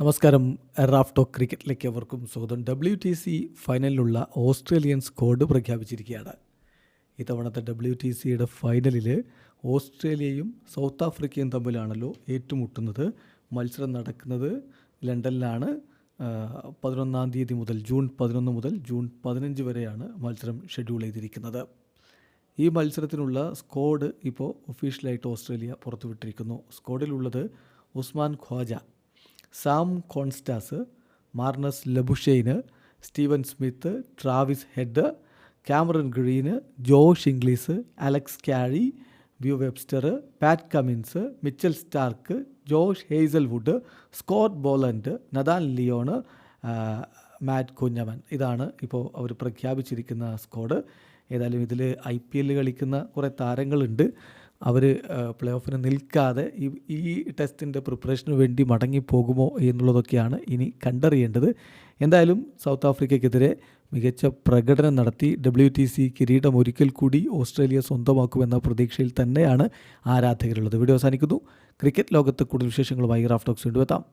നമസ്കാരം. റാഫ്റ്റോ ക്രിക്കറ്റിലേക്ക് അവർക്കും സ്വാഗതം. ഡബ്ല്യു ടി സി ഫൈനലിലുള്ള ഓസ്ട്രേലിയൻ സ്ക്വാഡ് പ്രഖ്യാപിച്ചിരിക്കുകയാണ്. ഇത്തവണത്തെ ഡബ്ല്യു ടി സിയുടെ ഫൈനലിൽ ഓസ്ട്രേലിയയും സൗത്ത് ആഫ്രിക്കയും തമ്മിലാണല്ലോ ഏറ്റുമുട്ടുന്നത്. മത്സരം നടക്കുന്നത് ലണ്ടനിലാണ്. പതിനൊന്നാം തീയതി മുതൽ ജൂൺ പതിനൊന്ന് മുതൽ ജൂൺ പതിനഞ്ച് വരെയാണ് മത്സരം ഷെഡ്യൂൾ ചെയ്തിരിക്കുന്നത്. ഈ മത്സരത്തിനുള്ള സ്കോഡ് ഇപ്പോൾ ഒഫീഷ്യലായിട്ട് ഓസ്ട്രേലിയ പുറത്തുവിട്ടിരിക്കുന്നു. സ്കോഡിലുള്ളത് Usman Khawaja. Sam Konstas Marnus Labuschagne Steven Smith Travis Head Cameron Green Josh Inglis Alex Carey view Webster Pat Cummins Mitchell Starc Josh Hazlewood Scott Boland Nathan Lyon Matt Kuhnemann ഇതാണ് ഇപ്പോൾ അവർ പ്രഖ്യാപിച്ചിരിക്കുന്ന squad ഏതായാലും ഇതിൽ I P എല്ലിൽ കളിക്കുന്ന കുറേ താരങ്ങളുണ്ട്. അവർ play ഓഫിന് നിൽക്കാതെ ഈ ഈ ടെസ്റ്റിന്റെ പ്രിപ്പറേഷന് വേണ്ടി മടങ്ങിപ്പോകുമോ എന്നുള്ളതൊക്കെയാണ് ഇനി കണ്ടറിയേണ്ടത്. എന്തായാലും സൗത്ത് ആഫ്രിക്കയ്ക്കെതിരെ മികച്ച പ്രകടനം നടത്തി ഡബ്ല്യു ടി സി കിരീടം ഒരിക്കൽ കൂടി ഓസ്ട്രേലിയ സ്വന്തമാക്കുമെന്ന പ്രതീക്ഷയിൽ തന്നെയാണ് ആരാധകരുള്ളത്. വീഡിയോ അവസാനിക്കുന്നു. ക്രിക്കറ്റ് ലോകത്ത് കൂടുതൽ വിശേഷങ്ങളുമായി റാഫ്റ്റോക്സ് വീണ്ടും എത്താം.